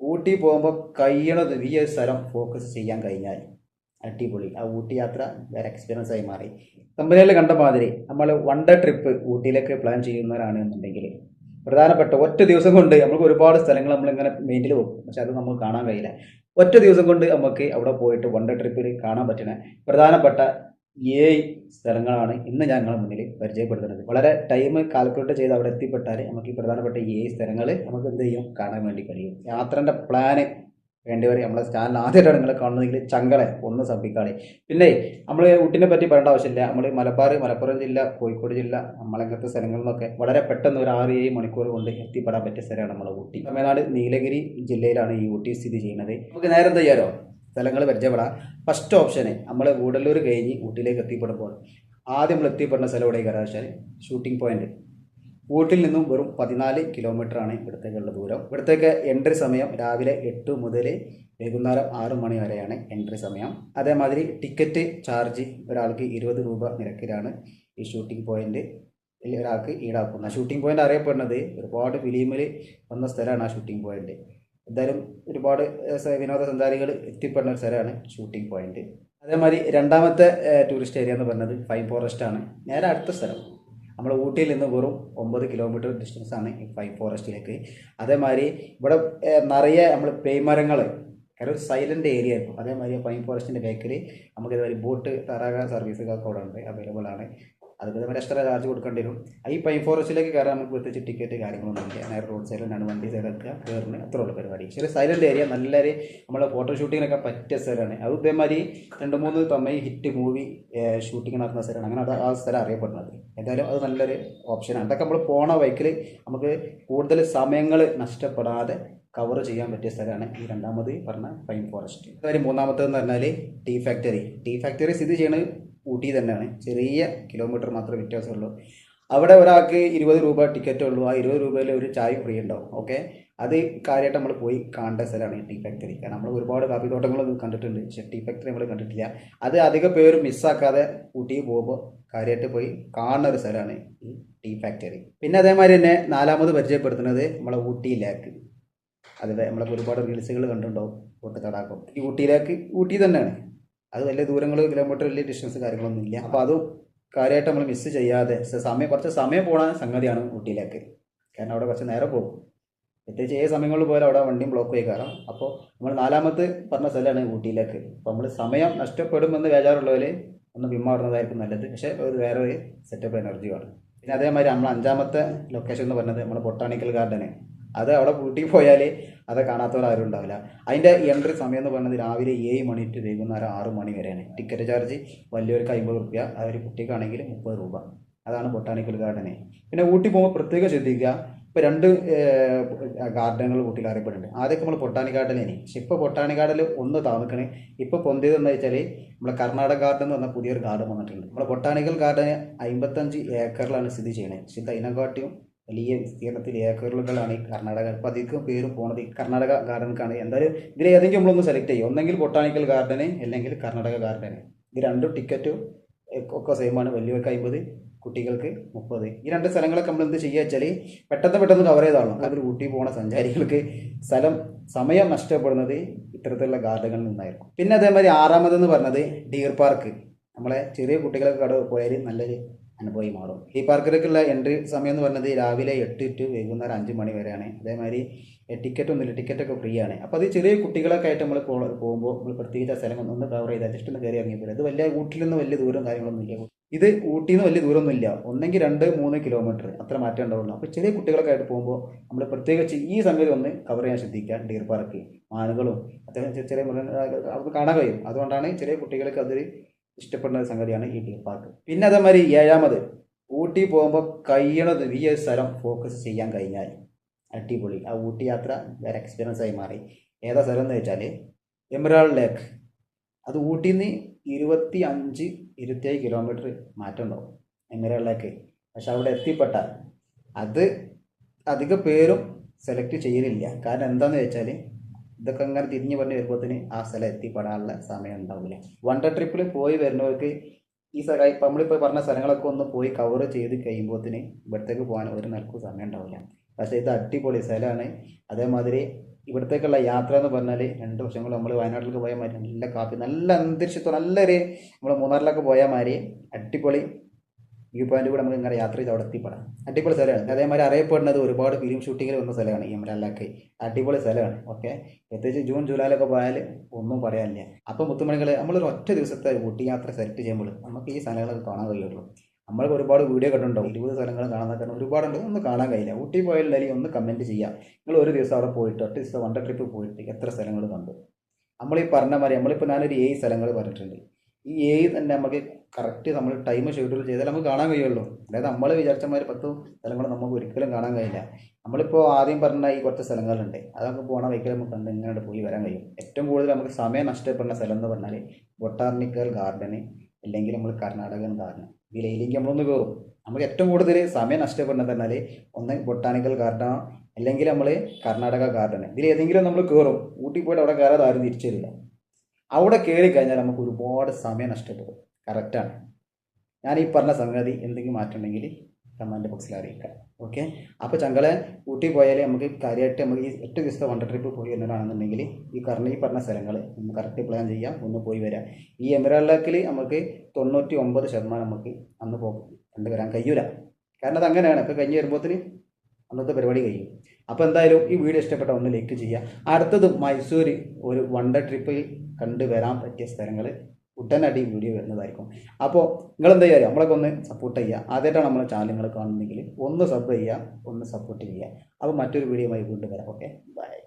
ഊട്ടി പോകുമ്പോൾ കഴിയണത് ഈ ഒരു സ്ഥലം ഫോക്കസ് ചെയ്യാൻ കഴിഞ്ഞാൽ അടിപൊളി. ആ ഊട്ടി യാത്ര വേറെ എക്സ്പീരിയൻസ് ആയി മാറി. കമ്പനിയിൽ കണ്ട മാതിരി നമ്മൾ വൺ ഡേ ട്രിപ്പ് ഊട്ടിയിലേക്ക് പ്ലാൻ ചെയ്യുന്നവരാണ് എന്നുണ്ടെങ്കിൽ പ്രധാനപ്പെട്ട ഒറ്റ ദിവസം കൊണ്ട് നമുക്ക് ഒരുപാട് സ്ഥലങ്ങൾ നമ്മളിങ്ങനെ മെയിന്റിൽ വെക്കും. പക്ഷെ അത് നമുക്ക് കാണാൻ കഴിയില്ല. ഒറ്റ ദിവസം കൊണ്ട് നമുക്ക് അവിടെ പോയിട്ട് വൺ ഡേ ട്രിപ്പിൽ കാണാൻ പറ്റുന്ന പ്രധാനപ്പെട്ട ഏഴ് സ്ഥലങ്ങളാണ് ഇന്ന് ഞങ്ങൾ മുന്നിൽ പരിചയപ്പെടുത്തുന്നത്. വളരെ ടൈം കാൽക്കുലേറ്റ് ചെയ്ത് അവിടെ എത്തിപ്പെട്ടാൽ നമുക്ക് ഈ പ്രധാനപ്പെട്ട ഏഴ് സ്ഥലങ്ങൾ നമുക്ക് എന്ത് ചെയ്യും? കാണാൻ വേണ്ടി കഴിയും. യാത്രന്റെ പ്ലാന് വേണ്ടിയവർ നമ്മളെ ചാനൽ ആദ്യമായിട്ടാണ് നിങ്ങൾ കാണുന്നതെങ്കിൽ ചങ്കളെ ഒന്ന് സബ്ബിക്കാളെ പിന്നെ നമ്മൾ ഊട്ടിനെ പറ്റി പറയേണ്ട ആവശ്യമില്ല. നമ്മൾ മലബാർ മലപ്പുറം ജില്ല കോഴിക്കോട് ജില്ല നമ്മളെങ്ങനത്തെ സ്ഥലങ്ങളിൽ നിന്നൊക്കെ വളരെ പെട്ടെന്ന് ഒരു ആറ് ഏഴ് മണിക്കൂർ കൊണ്ട് എത്തിപ്പെടാൻ പറ്റിയ സ്ഥലമാണ് നമ്മളെ ഊട്ടി. തമിഴ്നാട് നീലഗിരി ജില്ലയിലാണ് ഈ ഊട്ടി സ്ഥിതി ചെയ്യുന്നത്. നമുക്ക് നേരം ചെയ്യാലോ? സ്ഥലങ്ങൾ പരിചയപ്പെടാം. ഫസ്റ്റ് ഓപ്ഷന് നമ്മൾ ഗൂഡല്ലൂർ കഴിഞ്ഞ് ഊട്ടിയിലേക്ക് എത്തിപ്പെടുമ്പോൾ ആദ്യം നമ്മൾ എത്തിപ്പെടുന്ന സ്ഥലം എവിടെ കയറാ വെച്ചാൽ ഷൂട്ടിംഗ് പോയിന്റ് ഊട്ടിൽ നിന്നും വെറും പതിനാല് ആണ് ഇവിടത്തേക്കുള്ള ദൂരം. ഇവിടത്തേക്ക് എൻട്രി സമയം രാവിലെ എട്ട് മുതൽ വൈകുന്നേരം ആറ് മണി വരെയാണ് എൻട്രി സമയം. അതേമാതിരി ടിക്കറ്റ് ചാർജ് ഒരാൾക്ക് ഇരുപത് രൂപ നിരക്കിലാണ് ഈ ഷൂട്ടിംഗ് പോയിന്റ് ഒരാൾക്ക് ഈടാക്കുന്നത്. ഷൂട്ടിംഗ് പോയിന്റ് അറിയപ്പെടുന്നത് ഒരുപാട് ഫിലിമിൽ വന്ന സ്ഥലമാണ് ആ ഷൂട്ടിംഗ് പോയിന്റ് എന്തായാലും ഒരുപാട് വിനോദസഞ്ചാരികൾ എത്തിപ്പെടുന്ന ഒരു സ്ഥലമാണ് ഷൂട്ടിംഗ് പോയിന്റ് അതേമാതിരി രണ്ടാമത്തെ ടൂറിസ്റ്റ് ഏരിയ എന്ന് പറഞ്ഞത് ഫൈൻ ഫോറസ്റ്റ് ആണ്. നേരെ അടുത്ത സ്ഥലം. നമ്മൾ ഊട്ടിയിൽ നിന്ന് വെറും ഒമ്പത് കിലോമീറ്റർ ഡിസ്റ്റൻസ് ആണ് ഈ ഫൈൻ ഫോറസ്റ്റിലേക്ക് അതേമാതിരി ഇവിടെ നിറയെ നമ്മൾ പേയ്മരങ്ങൾ കാരണം ഒരു സൈലന്റ് ഏരിയ ആയിരുന്നു. അതേമാതിരി ഫൈൻ ഫോറസ്റ്റിന്റെ ബേക്കറി നമുക്ക് ഇതുവരെ ബോട്ട് തറാക സർവീസുകളൊക്കെ അവിടെ ഉണ്ട് അവൈലബിൾ ആണ്. അതുപോലെ നമ്മൾ എക്സ്ട്രാ ചാർജ് കൊടുക്കേണ്ടി വരും. ഈ പൈൻ ഫോറസ്റ്റിലേക്ക് കയറാൻ നമുക്ക് പ്രത്യേകിച്ച് ടിക്കറ്റ് കാര്യങ്ങളൊന്നും ഇല്ല. നേരെ റോഡ് സൈഡിലാണ് വണ്ടി സൈഡൊക്കെ കയറുന്നത് അത്ര ഉള്ള പരിപാടി. ചെറിയ സൈലന്റ് ഏരിയ നല്ലൊരു നമ്മൾ ഫോട്ടോ ഷൂട്ടിങ്ങിനൊക്കെ പറ്റിയ സ്ഥലമാണ്. അത് ഇതേമാതിരി രണ്ട് മൂന്ന് തമ്മിൽ ഹിറ്റ് മൂവി ഷൂട്ടിംഗ് നടക്കുന്ന സ്ഥലമാണ്. അങ്ങനെ അത് ആ സ്ഥലം അറിയപ്പെടുന്നത്. എന്തായാലും അത് നല്ലൊരു ഓപ്ഷനാണ് അതൊക്കെ നമ്മൾ പോണ ബൈക്കിൽ നമുക്ക് കൂടുതൽ സമയങ്ങൾ നഷ്ടപ്പെടാതെ കവർ ചെയ്യാൻ പറ്റിയ സ്ഥലമാണ് ഈ രണ്ടാമത് പറഞ്ഞ പൈൻ ഫോറസ്റ്റ് അതായത് മൂന്നാമത്തേന്ന് പറഞ്ഞാൽ ടീ ഫാക്ടറി ടീ ഫാക്ടറി സ്ഥിതി ചെയ്യുന്നത് ഊട്ടി തന്നെയാണ്. ചെറിയ കിലോമീറ്റർ മാത്രമേ വ്യത്യാസമുള്ളൂ. അവിടെ ഒരാൾക്ക് ഇരുപത് രൂപ ടിക്കറ്റ് ഉള്ളൂ. ആ ഇരുപത് രൂപയിൽ ഒരു ചായ ഫ്രീ ഉണ്ടാവും. ഓക്കെ അത് കാര്യമായിട്ട് നമ്മൾ പോയി കാണേണ്ട സ്ഥലമാണ് ഈ ടീ ഫാക്ടറി കാരണം നമ്മൾ ഒരുപാട് കാപ്പി തോട്ടങ്ങളൊക്കെ കണ്ടിട്ടുണ്ട്. പക്ഷേ ടീ ഫാക്ടറി നമ്മൾ കണ്ടിട്ടില്ല. അത് അധിക പേര് മിസ്സാക്കാതെ ഊട്ടി പോകുമ്പോൾ കാര്യമായിട്ട് പോയി കാണുന്ന ഒരു സ്ഥലമാണ് ഈ ടീ ഫാക്ടറി പിന്നെ അതേമാതിരി തന്നെ നാലാമത് പരിചയപ്പെടുത്തുന്നത് നമ്മളെ ഊട്ടി ലേക്ക് അത് നമ്മളൊക്കെ ഒരുപാട് റീൽസുകൾ കണ്ടിട്ടുണ്ടാവും. ഊട്ടി തടാകം ഈ ഊട്ടിയിലേക്ക് ഊട്ടി തന്നെയാണ്. അത് വലിയ ദൂരങ്ങൾ കിലോമീറ്റർ വലിയ ഡിസ്റ്റൻസ് കാര്യങ്ങളൊന്നും ഇല്ല. അപ്പോൾ അതും കാര്യമായിട്ട് നമ്മൾ മിസ്സ് ചെയ്യാതെ സമയം കുറച്ച് സമയം പോണ സംഗതിയാണ് ഊട്ടിയിലേക്ക്. കാരണം അവിടെ കുറച്ച് നേരം പോകും. പ്രത്യേകിച്ച് ഏത് സമയങ്ങളിൽ പോയാലും അവിടെ വണ്ടിയും ബ്ലോക്ക് ആയി കയറാം അപ്പോൾ നമ്മൾ നാലാമത്തെ പറഞ്ഞ സ്ഥലമാണ് ഊട്ടിയിലേക്ക്. അപ്പോൾ നമ്മൾ സമയം നഷ്ടപ്പെടുമെന്ന് വേജാറുള്ളവർ ഒന്ന് പിന്മാറുന്നതായിരിക്കും നല്ലത്. പക്ഷേ ഒരു വേറെ ഒരു സെറ്റപ്പ് എനർജിയാണ് പിന്നെ അതേമാതിരി നമ്മൾ അഞ്ചാമത്തെ ലൊക്കേഷൻ എന്ന് പറഞ്ഞത് നമ്മുടെ ബൊട്ടാണിക്കൽ ഗാർഡന് അത് അവിടെ പൂട്ടി പോയാൽ അത് കാണാത്തവരാരും ഉണ്ടാവില്ല. അതിന്റെ എൻട്രി സമയം എന്ന് പറയുന്നത് രാവിലെ ഏഴ് മണി ടു വൈകുന്നേരം ആറ് മണി വരെയാണ്. ടിക്കറ്റ് ചാർജ് വലിയവർക്ക് അമ്പത് റുപ്യ അതൊരു കുട്ടിക്കാണെങ്കിൽ മുപ്പത് രൂപ. അതാണ് ബൊട്ടാണിക്കൽ ഗാർഡന് പിന്നെ ഊട്ടി പോകുമ്പോൾ പ്രത്യേകം ശ്രദ്ധിക്കുക ഇപ്പോൾ രണ്ട് ഗാർഡനുകൾ ഊട്ടിയിൽ അറിയപ്പെടുന്നുണ്ട്. ആദ്യമൊക്കെ നമ്മൾ പൊട്ടാണി ഗാർഡനേനി പക്ഷെ ഇപ്പോൾ പൊട്ടാണി ഗാർഡനിൽ ഒന്ന് താമസിക്കണ്. ഇപ്പോൾ പൊന്തിയത് എന്ന് വെച്ചാൽ നമ്മളെ കർണാടക ഗാർഡൻ എന്ന് പറഞ്ഞ പുതിയൊരു ഗാർഡൻ വന്നിട്ടുണ്ട്. നമ്മളെ ബൊട്ടാണിക്കൽ ഗാർഡന് അമ്പത്തഞ്ച് ഏക്കറിലാണ് സ്ഥിതി ചെയ്യുന്നത് പക്ഷേ അതിനെക്കാട്ടിയും വലിയ വിസ്തീർണത്തിൽ ഏക്കറുകളാണ് ഈ കർണാടക. അപ്പോൾ അധികം പേരും പോണത് ഈ കർണാടക ഗാർഡൻക്കാണ് എന്തായാലും ഇതിൽ ഏതെങ്കിലും നമ്മളൊന്ന് സെലക്ട് ചെയ്യും. ഒന്നെങ്കിൽ ബൊട്ടാണിക്കൽ ഗാർഡന് അല്ലെങ്കിൽ കർണാടക ഗാർഡന് ഇത് രണ്ടും ടിക്കറ്റും ഒക്കെ സെയിമാണ് വലിയവർക്ക് അമ്പത് കുട്ടികൾക്ക് മുപ്പത്. ഈ രണ്ട് സ്ഥലങ്ങളൊക്കെ നമ്മൾ എന്ത് ചെയ്യുക വെച്ചാൽ പെട്ടെന്ന് പെട്ടെന്ന് കവർ ചെയ്താണല്ലോ അവർ ഊട്ടി പോണ സഞ്ചാരികൾക്ക് സ്ഥലം സമയം നഷ്ടപ്പെടുന്നത് ഇത്തരത്തിലുള്ള ഗാർഡനുകളിൽ നിന്നായിരിക്കും. പിന്നെ അതേമാതിരി ആറാമതെന്ന് പറഞ്ഞത് ഡീർ പാർക്ക് നമ്മളെ ചെറിയ കുട്ടികളൊക്കെ കട പോയാൽ നല്ലൊരു അനുഭവമായി മാറും. ഈ പാർക്കിലേക്കുള്ള എൻട്രി സമയം എന്ന് പറഞ്ഞത് രാവിലെ എട്ട് ടു വൈകുന്നേരം അഞ്ച് മണി വരെയാണ്. അതേമാതിരി ടിക്കറ്റ് ഒന്നുമില്ല. ടിക്കറ്റൊക്കെ ഫ്രീ ആണ്. അപ്പോൾ അത് ചെറിയ കുട്ടികളൊക്കെ ആയിട്ട് നമ്മൾ പോകുമ്പോൾ നമ്മൾ പ്രത്യേകിച്ച് ആ സ്ഥലം ഒന്ന് കവർ ചെയ്താൽ ജസ്റ്റ് ഒന്ന് കയറി ഇറങ്ങിയപ്പോൾ ഇത് വലിയ ഊട്ടിയിൽ നിന്ന് വലിയ ദൂരം കാര്യങ്ങളൊന്നും ഇല്ല. ഇത് ഊട്ടിയിൽ നിന്ന് വലിയ ദൂരമൊന്നും ഇല്ല. ഒന്നെങ്കിൽ രണ്ട് മൂന്ന് കിലോമീറ്റർ അത്ര മാറ്റം ഉണ്ടാവുള്ളൂ. അപ്പോൾ ചെറിയ കുട്ടികളൊക്കെ ആയിട്ട് പോകുമ്പോൾ നമ്മൾ പ്രത്യേകിച്ച് ഈ സമയത്ത് ഒന്ന് കവർ ചെയ്യാൻ ശ്രദ്ധിക്കുക. ഡീർ പാർക്ക് മാനുകളും അത്യാവശ്യം ചെറിയ മൃഗങ്ങൾ മൃഗ അവർക്ക് കാണാൻ കഴിയും. അതുകൊണ്ടാണ് ചെറിയ കുട്ടികൾക്ക് അതൊരു ഇഷ്ടപ്പെടുന്ന സംഗതിയാണ് ഈ ഡീർ പാർക്ക് പിന്നെ അതേമാതിരി ഏഴാമത് ഊട്ടി പോകുമ്പോൾ കഴിയണത് ഈ ഒരു സ്ഥലം ഫോക്കസ് ചെയ്യാൻ കഴിഞ്ഞാൽ അടിപൊളി. ആ ഊട്ടി യാത്ര വേറെ എക്സ്പീരിയൻസ് ആയി മാറി. ഏതാ സ്ഥലം എന്ന് വെച്ചാൽ എമറാൾഡ് ലേക്ക് അത് ഊട്ടിയിൽ നിന്ന് ഇരുപത്തി അഞ്ച് ഇരുപത്തിയേഴ് കിലോമീറ്റർ മാറ്റം ഉണ്ടാവും എമറാൾഡ് ലേക്ക് പക്ഷെ അവിടെ എത്തിപ്പെട്ടാൽ അത് അധിക പേരും സെലക്ട് ചെയ്യലില്ല. കാരണം എന്താണെന്ന് വെച്ചാൽ ഇതൊക്കെ അങ്ങനെ തിരിഞ്ഞ് പറഞ്ഞ് വരുമ്പോഴത്തേന് ആ സ്ഥലം എത്തിപ്പെടാനുള്ള സമയം ഉണ്ടാവില്ല. വൺ ഡേ ട്രിപ്പിൽ പോയി വരുന്നവർക്ക് ഈ സ്ഥലം നമ്മളിപ്പോൾ പറഞ്ഞ സ്ഥലങ്ങളൊക്കെ ഒന്ന് പോയി കവർ ചെയ്ത് കഴിയുമ്പോഴത്തേന് ഇവിടത്തേക്ക് പോകാൻ ഒരു നിലക്കും സമയം ഉണ്ടാവില്ല. പക്ഷേ ഇത് അടിപൊളി സ്ഥലമാണ്. അതേമാതിരി ഇവിടത്തേക്കുള്ള യാത്ര എന്ന് പറഞ്ഞാൽ രണ്ട് വർഷം കൂടെ നമ്മൾ വയനാട്ടിലേക്ക് പോയാൽ മാതിരി നല്ല കാപ്പി നല്ല അന്തരീക്ഷത്തോ നല്ലൊരു നമ്മൾ മൂന്നാറിലൊക്കെ പോയാൽ മാതിരി അടിപൊളി വ്യൂ പോയിന്റ് കൂടെ നമുക്ക് ഇങ്ങനെ യാത്ര ചെയ്ത് അവിടെ എത്തിപ്പെടാം. അടിപൊളി സ്ഥലമാണ്. അതേമാതിരി അറിയപ്പെടുന്നത് ഒരുപാട് ഫിലിം ഷൂട്ടിങ്ങിൽ വന്ന സ്ഥലമാണ് ഈ അമരല്ലാക്ക് അടിപൊളി സ്ഥലമാണ്. ഓക്കെ പ്രത്യേകിച്ച് ജൂൺ ജൂലൈയിലൊക്കെ പോയാൽ ഒന്നും പറയാനില്ല. അപ്പോൾ മുത്തുമണികൾ നമ്മളൊരു ഒറ്റ ദിവസത്തെ ഊട്ടി യാത്ര സെലക്ട് ചെയ്യുമ്പോൾ നമുക്ക് ഈ സ്ഥലങ്ങളൊക്കെ കാണാൻ കഴിയുള്ളൂ. നമ്മൾക്ക് ഒരുപാട് വീഡിയോ കണ്ടിട്ടുണ്ടാവും. ഇരുപത് സ്ഥലങ്ങൾ കാണാൻ ഒരുപാടുണ്ട്. ഒന്നും കാണാൻ കഴിയില്ല. ഊട്ടി പോയാലും ഒന്ന് കമന്റ് ചെയ്യാം. നിങ്ങൾ ഒരു ദിവസം അവിടെ പോയിട്ട് ഒറ്റ ദിവസം വണ്ടർ ട്രിപ്പ് പോയിട്ട് എത്ര സ്ഥലങ്ങൾ കണ്ടു? നമ്മൾ ഈ പറഞ്ഞ മാതിരി നമ്മളിപ്പോൾ ഞാനൊരു ഏഴ് സ്ഥലങ്ങൾ പറഞ്ഞിട്ടുണ്ട്. ഈ എ തന്നെ നമുക്ക് കറക്റ്റ് നമ്മൾ ടൈം ഷെഡ്യൂൾ ചെയ്താൽ നമുക്ക് കാണാൻ കഴിയുള്ളൂ. അതായത് നമ്മൾ വിചാരിച്ച മാതിരി പത്ത് സ്ഥലങ്ങൾ നമുക്ക് ഒരിക്കലും കാണാൻ കഴിയില്ല. നമ്മളിപ്പോൾ ആദ്യം പറഞ്ഞ ഈ കുറച്ച് സ്ഥലങ്ങളുണ്ട്. അതൊക്കെ പോകണ വൈക്കൽ നമുക്ക് കണ്ട് ഇങ്ങനെ പോയി വരാൻ കഴിയും. ഏറ്റവും കൂടുതൽ നമുക്ക് സമയം നഷ്ടപ്പെടുന്ന സ്ഥലം എന്ന് പറഞ്ഞാൽ ബൊട്ടാർണിക്കൽ ഗാർഡന് അല്ലെങ്കിൽ നമ്മൾ കർണാടകൻ ഗാർഡൻ. ഇതിലേക്ക് നമ്മളൊന്ന് കയറും നമുക്ക് ഏറ്റവും കൂടുതൽ സമയം നഷ്ടപ്പെടുന്നത് പറഞ്ഞാൽ ഒന്ന് ബൊട്ടാണിക്കൽ ഗാർഡനോ അല്ലെങ്കിൽ നമ്മൾ കർണാടക ഗാർഡൻ. ഇതിൽ ഏതെങ്കിലും നമ്മൾ കയറും ഊട്ടി പോയിട്ട് അവിടെ കയറാതെ ആരും തിരിച്ചു അവിടെ കയറി കഴിഞ്ഞാൽ നമുക്ക് ഒരുപാട് സമയം നഷ്ടപ്പെടും. കറക്റ്റാണ് ഞാൻ ഈ പറഞ്ഞ സംഗതി എന്തെങ്കിലും മാറ്റം കമാൻഡ് ബോക്സിൽ അറിയിക്കാം. ഓക്കെ അപ്പോൾ ചങ്കളെ ഊട്ടി പോയാലേ നമുക്ക് കാര്യമായിട്ട് നമുക്ക് ഈ എട്ട് ദിവസത്തെ വണ്ടർ ട്രിപ്പ് പോയി വരുന്നതാണെന്നുണ്ടെങ്കിൽ ഈ കറണ്ട് ഈ പറഞ്ഞ സ്ഥലങ്ങൾ നമുക്ക് കറക്റ്റ് പ്ലാൻ ചെയ്യാം. ഒന്ന് പോയി വരാം. ഈ എമിറാളിലേക്കിൽ നമുക്ക് തൊണ്ണൂറ്റി ഒമ്പത് ശതമാനം നമുക്ക് അന്ന് പോകും. കണ്ടു വരാൻ കഴിയൂല. കാരണം അത് അങ്ങനെയാണ് ഇപ്പോൾ കഴിഞ്ഞ് വരുമ്പോഴത്തേന് അന്നത്തെ പരിപാടി കഴിയും. അപ്പോൾ എന്തായാലും ഈ വീഡിയോ ഇഷ്ടപ്പെട്ട ഒന്ന് ലൈക്ക് ചെയ്യുക. അടുത്തത് മൈസൂർ ഒരു വണ്ടർ ട്രിപ്പിൽ കണ്ടു വരാൻ പറ്റിയ സ്ഥലങ്ങൾ ഉടനടി വീഡിയോ വരുന്നതായിരിക്കും. അപ്പോൾ നിങ്ങൾ എന്താ ചെയ്യുക നമ്മളൊക്കെ ഒന്ന് സപ്പോർട്ട് ചെയ്യുക. ആദ്യമായിട്ടാണ് നമ്മളെ ചാനൽ നിങ്ങൾ കാണുന്നെങ്കിൽ ഒന്ന് സബ് ചെയ്യുക ഒന്ന് സപ്പോർട്ട് ചെയ്യുക. അപ്പോൾ മറ്റൊരു വീഡിയോയുമായി വീണ്ടും വരാം. Okay bye